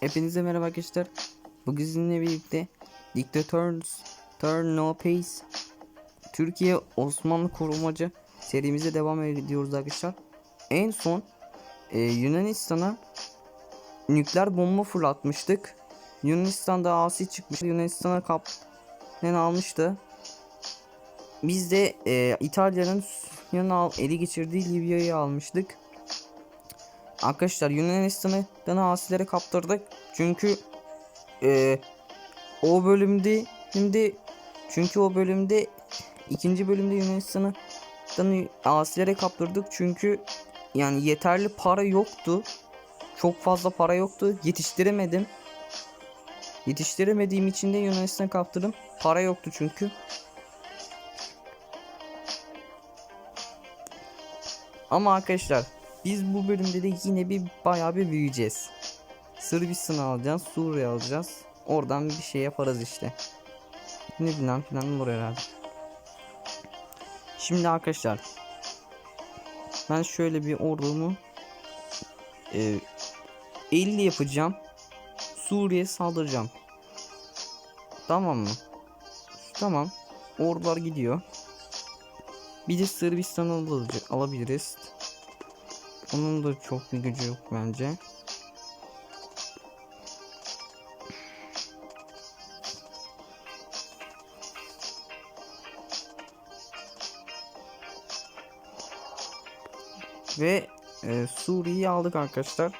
Hepinize merhaba arkadaşlar. Bugün sizinle birlikte Dictators Turn No Peace Türkiye Osmanlı korumacı serimize devam ediyoruz arkadaşlar. En son e, Yunanistan'a nükleer bomba fırlatmıştık. Yunanistan'da asi çıkmış. Yunanistan'a kap ne almıştı. Biz de e, İtalya'nın yanına eli geçirdiği Libya'yı almıştık. Arkadaşlar Yunanistan'ı asilere kaptırdık. Çünkü e, o bölümde şimdi çünkü o bölümde ikinci bölümde Yunanistan'ı asilere kaptırdık. Çünkü yani yeterli para yoktu. Çok fazla para yoktu. Yetiştiremedim. Yetiştiremediğim için de Yunanistan'a kaptırdım. Para yoktu çünkü. Ama arkadaşlar biz bu bölümde de yine bir bayağı bir büyüyeceğiz. Sırbistan'ı alacağız, Suriye alacağız. Oradan bir şey yaparız işte. Ne bilmem falan olur herhalde. Şimdi arkadaşlar ben şöyle bir ordumu e, 50 yapacağım. Suriye saldıracağım. Tamam mı? Tamam. Ordular gidiyor. Bir de Sırbistan'ı alabiliriz. Onun da çok bir gücü yok bence. Ve e, Suriye'yi aldık arkadaşlar.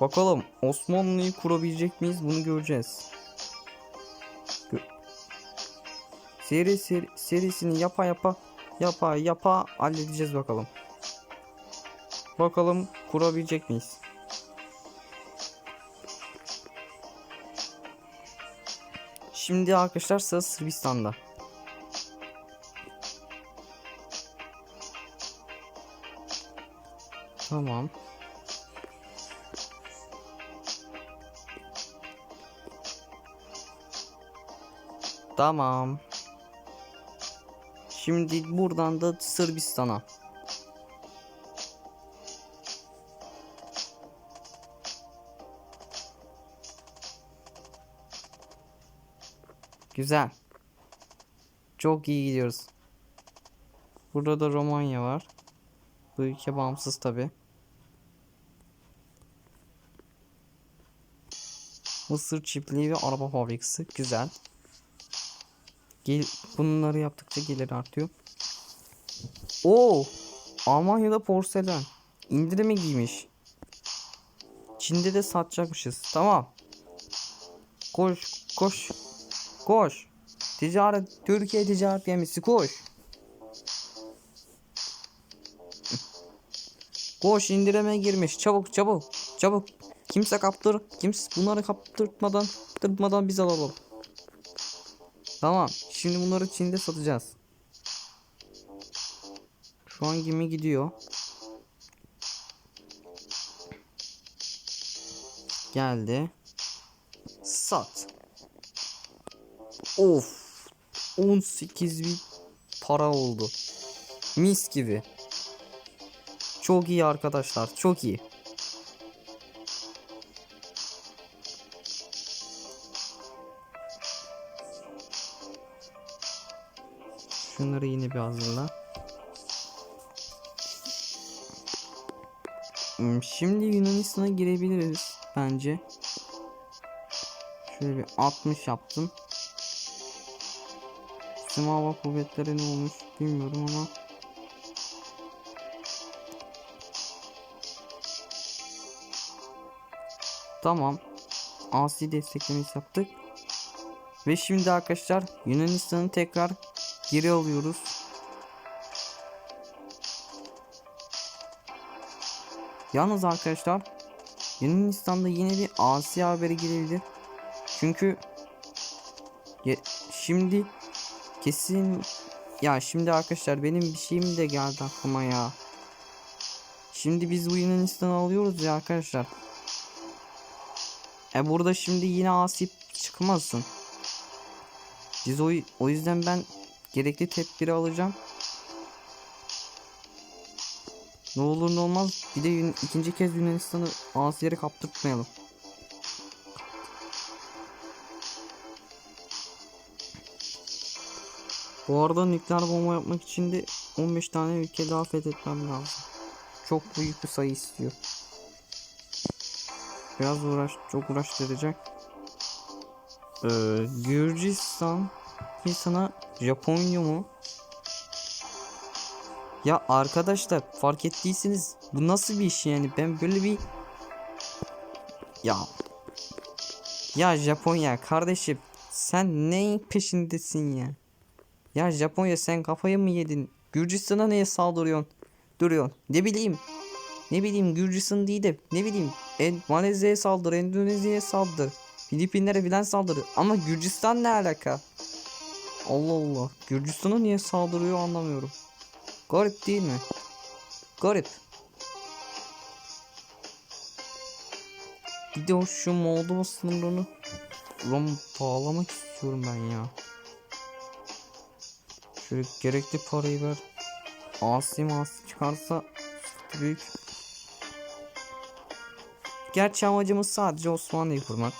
Bakalım Osmanlı'yı kurabilecek miyiz bunu göreceğiz. Gö seri, seri serisini yapa yapa yapa yapa halledeceğiz bakalım. Bakalım kurabilecek miyiz? Şimdi arkadaşlar sıra Sırbistan'da. Tamam. Tamam. Şimdi buradan da Sırbistan'a. Güzel. Çok iyi gidiyoruz. Burada da Romanya var. Bu ülke bağımsız tabi. Mısır çiftliği ve araba fabrikası. Güzel. Gel bunları yaptıkça gelir artıyor. Oo! Almanya'da porselen. İndirime giymiş. Çin'de de satacakmışız. Tamam. Koş, koş. Koş. Ticaret, Türkiye ticaret gemisi koş. Koş indirime girmiş. Çabuk çabuk. Çabuk. Kimse kaptır. Kimse bunları kaptırtmadan tırtmadan biz alalım. Tamam. Şimdi bunları Çin'de satacağız. Şu an gemi gidiyor. Geldi. Sat. Of. 18 bin para oldu. Mis gibi. Çok iyi arkadaşlar. Çok iyi. Şunları yine bir hazırla. Hmm, Şimdi Yunanistan'a girebiliriz bence. Şöyle bir 60 yaptım. Tüm hava kuvvetleri ne olmuş bilmiyorum ama. Tamam. Asi desteklemesi yaptık. Ve şimdi arkadaşlar Yunanistan'ı tekrar geri alıyoruz. Yalnız arkadaşlar Yunanistan'da yine bir Asya haberi gelebilir. Çünkü şimdi kesin ya şimdi arkadaşlar benim bir şeyim de geldi aklıma ya. Şimdi biz bu Yunanistan'ı alıyoruz ya arkadaşlar. E burada şimdi yine Asip çıkmasın. Biz o, o yüzden ben gerekli tedbiri alacağım. Ne olur ne olmaz bir de ikinci kez Yunanistan'ı Asya'ya kaptırtmayalım. Bu arada nükleer bomba yapmak için de 15 tane ülke daha fethetmem lazım. Çok büyük bir sayı istiyor. Biraz uğraş, çok uğraştıracak. Ee, Gürcistan bir sana Japonya mu? Ya arkadaşlar fark ettiyseniz bu nasıl bir iş yani ben böyle bir ya ya Japonya kardeşim sen neyin peşindesin ya? Ya Japonya sen kafayı mı yedin? Gürcistan'a neye saldırıyorsun? Duruyorsun. Ne bileyim. Ne bileyim Gürcistan değil de ne bileyim en Malezya'ya saldır, Endonezya'ya saldır. Filipinlere filan saldır. Ama Gürcistan ne alaka? Allah Allah. Gürcistan'a niye saldırıyor anlamıyorum. Garip değil mi? Garip. Bir de o şu Moldova sınırını Rom bağlamak istiyorum ben ya. Şöyle gerekli parayı ver. Asi masi çıkarsa büyük. Gerçi amacımız sadece Osmanlı'yı kurmak.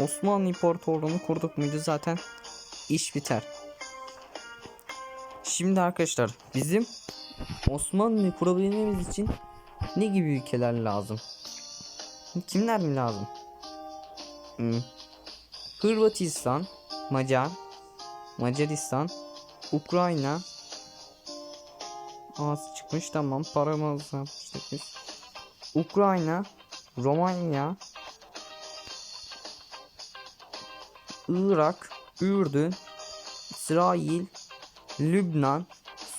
Osmanlı İmparatorluğu'nu kurduk muydu zaten iş biter. Şimdi arkadaşlar bizim Osmanlı'yı kurabilmemiz için ne gibi ülkeler lazım? Kimler mi lazım? Hmm. Hırvatistan, Macar, Macaristan, Ukrayna. Ağzı çıkmış tamam. Paramızı yapmıştık biz. Ukrayna, Romanya, Irak, Ürdün, İsrail, Lübnan,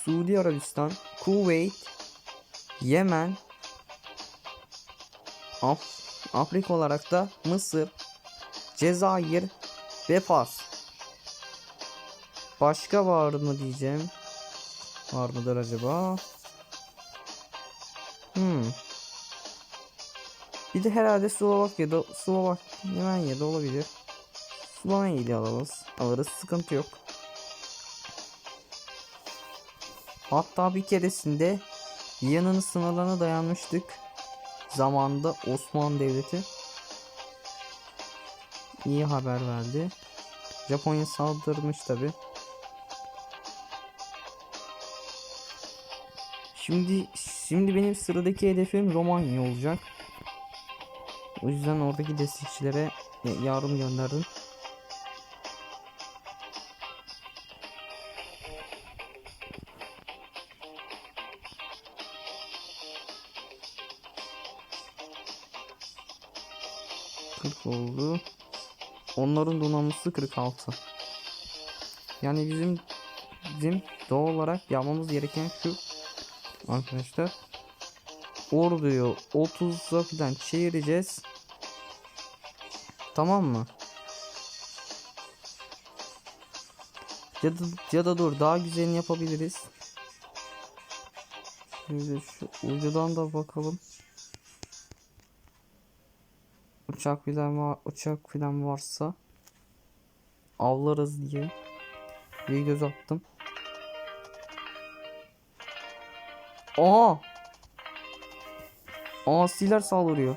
Suudi Arabistan, Kuveyt, Yemen, Af Afrika olarak da Mısır, Cezayir ve Fas. Başka var mı diyeceğim. Var mıdır acaba? Hmm. Bir de herhalde Slovakya'da Slovanya'da olabilir. Slovanya'yı alırız. Alırız sıkıntı yok. Hatta bir keresinde Viyana'nın sınırlarına dayanmıştık. Zamanında Osmanlı Devleti iyi haber verdi. Japonya saldırmış tabi. Şimdi şimdi benim sıradaki hedefim Romanya olacak. O yüzden oradaki destekçilere yardım gönderdim. Kırk oldu. Onların donanması 46. Yani bizim bizim doğal olarak yapmamız gereken şu arkadaşlar. Orduyu 30'a falan çevireceğiz. Tamam mı? Ya da, ya da dur daha güzelini yapabiliriz. Şöyle şu uydudan da bakalım. Uçak filan var, uçak filan varsa avlarız diye bir göz attım. Aa! Asiler saldırıyor.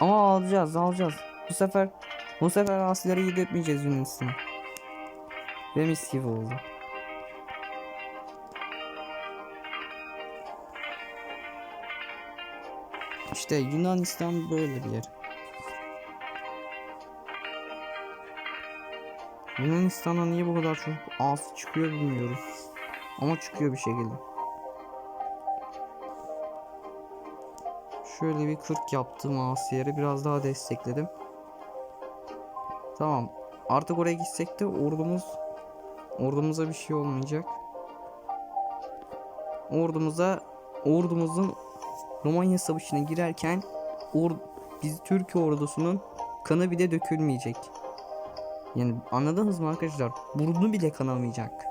Ama alacağız, alacağız. Bu sefer bu sefer asileri yedirtmeyeceğiz Yunanistan'a. Ve mis gibi oldu. İşte Yunanistan böyle bir yer. Yunanistan'a niye bu kadar çok az çıkıyor bilmiyorum. Ama çıkıyor bir şekilde. Şöyle bir 40 yaptım Asiyer'i biraz daha destekledim. Tamam. Artık oraya gitsek de ordumuz ordumuza bir şey olmayacak. Ordumuza ordumuzun Romanya Savaşı'na girerken or biz Türk ordusunun kanı bile dökülmeyecek. Yani anladınız mı arkadaşlar? Burnu bile kanamayacak.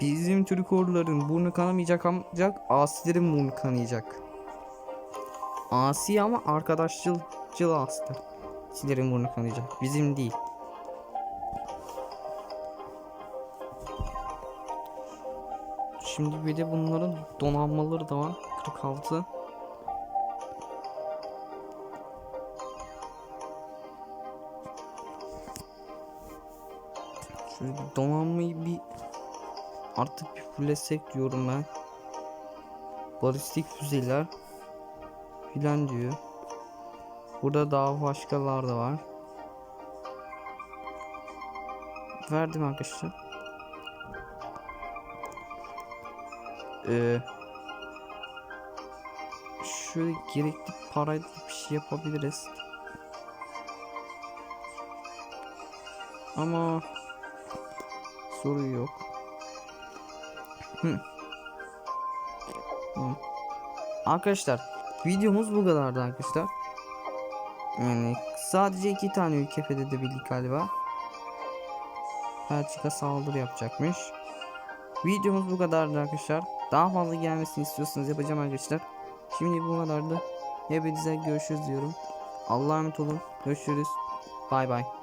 Bizim Türk orduların burnu kanamayacak ancak Asilerin burnu kanayacak. Asi ama arkadaşçıl cıl astı. Asilerin burnu kanayacak. Bizim değil. Şimdi bir de bunların donanmaları da var. 46. Şöyle donanmayı bir artık bir fullesek diyorum ben. Balistik füzeler filan diyor. Burada daha başkalar da var. Verdim arkadaşlar. Ee, şöyle gerekli parayla bir şey yapabiliriz. Ama soru yok. Hı. Hı. Arkadaşlar videomuz bu kadardı arkadaşlar. Yani sadece iki tane ülke fethedebildik galiba. Belçika saldırı yapacakmış. Videomuz bu kadardı arkadaşlar. Daha fazla gelmesini istiyorsanız yapacağım arkadaşlar. Şimdi bu kadardı. Hepinize görüşürüz diyorum. Allah'a emanet olun. Görüşürüz. Bay bay.